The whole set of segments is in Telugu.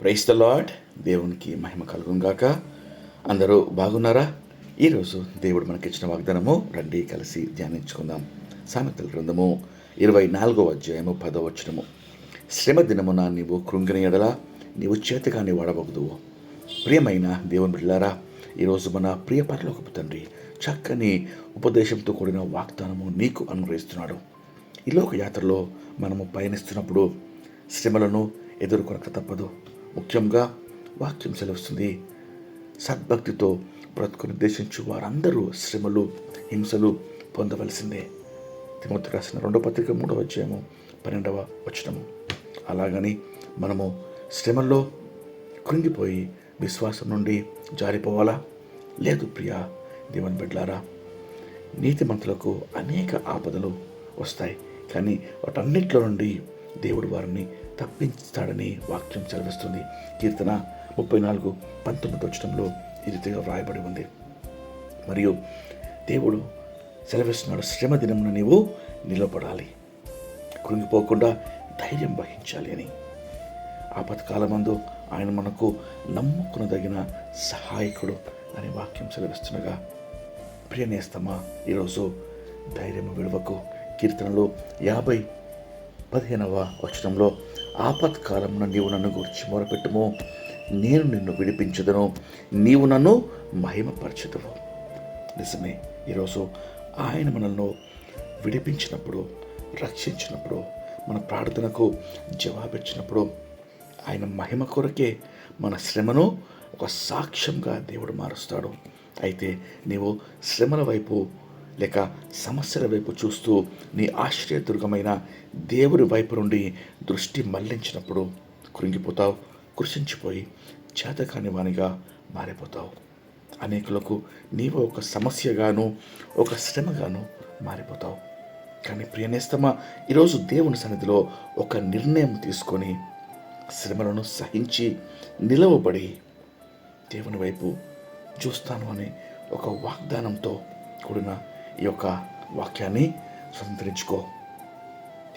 ప్రైస్ ద లాడ్ దేవునికి మహిమ కలుగును గాక. అందరూ బాగున్నారా? ఈరోజు దేవుడు మనకిచ్చిన వాగ్దానము రండి కలిసి ధ్యానించుకుందాం. సామెతల గ్రంథము ఇరవై నాలుగో అధ్యాయము పదవచనము శ్రమ దినమున నీవు కృంగిన ఎడల నీవు చేతగాని వాడబోదువు ప్రియమైన దేవుని బిడ్డలారా ఈరోజు మన ప్రియ పరలోకపు తండ్రి చక్కని ఉపదేశంతో కూడిన వాగ్దానము నీకు అనుగ్రహిస్తున్నాడు. ఈ లోక యాత్రలో మనము పయనిస్తున్నప్పుడు శ్రమలను ఎదుర్కొనక తప్పదు. ముఖ్యంగా వాక్యం సెలవుస్తుంది. సద్భక్తితో బ్రతుకు నిర్దేశించు వారందరూ శ్రమలు హింసలు పొందవలసిందే. తిమోతి రాసిన రెండో పత్రిక మూడవ అధ్యాయము పన్నెండవ వచనము. అలాగని మనము శ్రమల్లో కృంగిపోయి విశ్వాసం నుండి జారిపోవాలా? లేదు ప్రియా దేవుని బిడ్లారా నీతిమంతులకు అనేక ఆపదలు వస్తాయి. కానీ వాటన్నిటిలో నుండి దేవుడు వారిని తప్పించుతాడని వాక్యం చదివిస్తుంది. కీర్తన ముప్పై నాలుగు పంతొమ్మిది వచ్చడంలో ఈ రీతిగా వ్రాయబడి ఉంది. మరియు దేవుడు సెలవిస్తున్నాడు శ్రమ దినమున నీవు నిలబడాలి. కృంగిపోకుండా ధైర్యం వహించాలి అని. ఆపత్కాలమందు ఆయన మనకు నమ్ముకునదగిన సహాయకుడు అనే వాక్యం సెలవిస్తుండగా ప్రియనేస్తమా ఈరోజు ధైర్యం విడువకు. కీర్తనలో యాభై పదిహేనవ వచనంలో ఆపత్కాలమున నీవు నన్ను గురించి మొరపెట్టుము. నేను నిన్ను విడిపించదను. నీవు నన్ను మహిమపరచదువు. నిజమే ఈరోజు ఆయన మనల్ని విడిపించినప్పుడు రక్షించినప్పుడు మన ప్రార్థనకు జవాబిచ్చినప్పుడు ఆయన మహిమ కొరకే మన శ్రమను ఒక సాక్ష్యంగా దేవుడు మారుస్తాడు. అయితే నీవు శ్రమల వైపు లేక సమస్యల వైపు చూస్తూ నీ ఆశ్రయదుర్గమైన దేవుడి వైపు నుండి దృష్టి మళ్ళించినప్పుడు కృంగిపోతావు కృషించిపోయి చేతకాని వానిగా మారిపోతావు. అనేకులకు నీవు ఒక సమస్యగాను ఒక శ్రమగాను మారిపోతావు. కానీ ప్రియనేస్తమ ఈరోజు దేవుని సన్నిధిలో ఒక నిర్ణయం తీసుకొని శ్రమలను సహించి నిలవబడి దేవుని వైపు చూస్తాను అనే ఒక వాగ్దానంతో కూడిన ఈ యొక్క వాక్యాన్ని స్వతంత్రించుకో.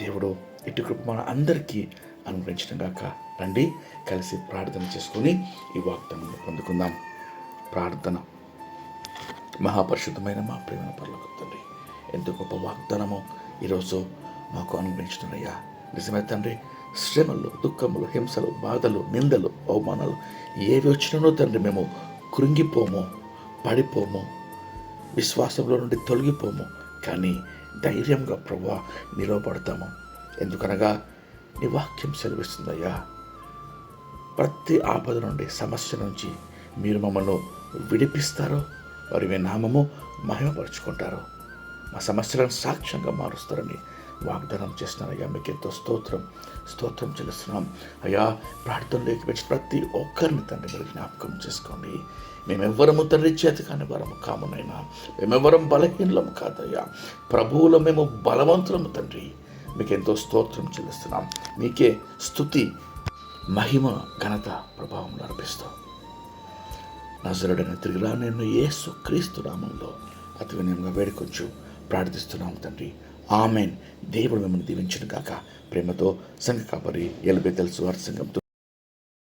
దేవుడు ఇటు కృప మన అందరికీ అనుగ్రహించిన గాక. రండి కలిసి ప్రార్థన చేసుకొని ఈ వాగ్దానం పొందుకుందాం. ప్రార్థన. మహాపరిశుద్ధమైన మా ప్రేమ పర్లోకి తండ్రి ఎంతో గొప్ప వాగ్దానమో ఈరోజు మాకు అనుగ్రహించినయ్యా నిజమే తండ్రి శ్రమలు దుఃఖములు హింసలు బాధలు నిందలు అవమానాలు ఏవి వచ్చినో తండ్రి మేము కృంగిపోము పడిపోము విశ్వాసంలో నుండి తొలగిపోము కానీ ధైర్యంగా ప్రభు నిలవబడతాము. ఎందుకనగా నీ వాక్యం సెలవిస్తుందయ్యా. ప్రతి ఆపద నుండి సమస్య నుంచి మీరు మమ్మల్ని విడిపిస్తారో వారి మీ నామము మహిమపరుచుకుంటారు మా సమస్యలను సాక్ష్యంగా మారుస్తారని వాగ్దానం చేస్తున్నారయ్యా మీకు ఎంతో స్తోత్రం స్తోత్రం చెల్లిస్తున్నాం. అయ్యా ప్రార్థనలోకి వచ్చి ప్రతి ఒక్కరిని తండ్రి మీరు జ్ఞాపకం చేసుకోండి. మేమెవ్వరము తండ్రి చేతి కాని వరము కామునైనా మేమెవ్వరం బలహీనలము కాదయ్యా. ప్రభువులో మేము బలవంతులము తండ్రి. మీకు ఎంతో స్తోత్రం చెల్లిస్తున్నాం. మీకే స్థుతి మహిమ ఘనత ప్రభావం అర్పిస్తాం. నజరుడైన తిరిగిరా నేను ఏ క్రీస్తు నామంలో అతి వినయంగా వేడుకొంచు ప్రార్థిస్తున్నాం తండ్రి. ఆమెన్. దేవుడు మిమ్మల్ని దీవించిన కాక ప్రేమతో సంఘ కాపరి ఎలుబెతెల్సు వారి సంఘంతో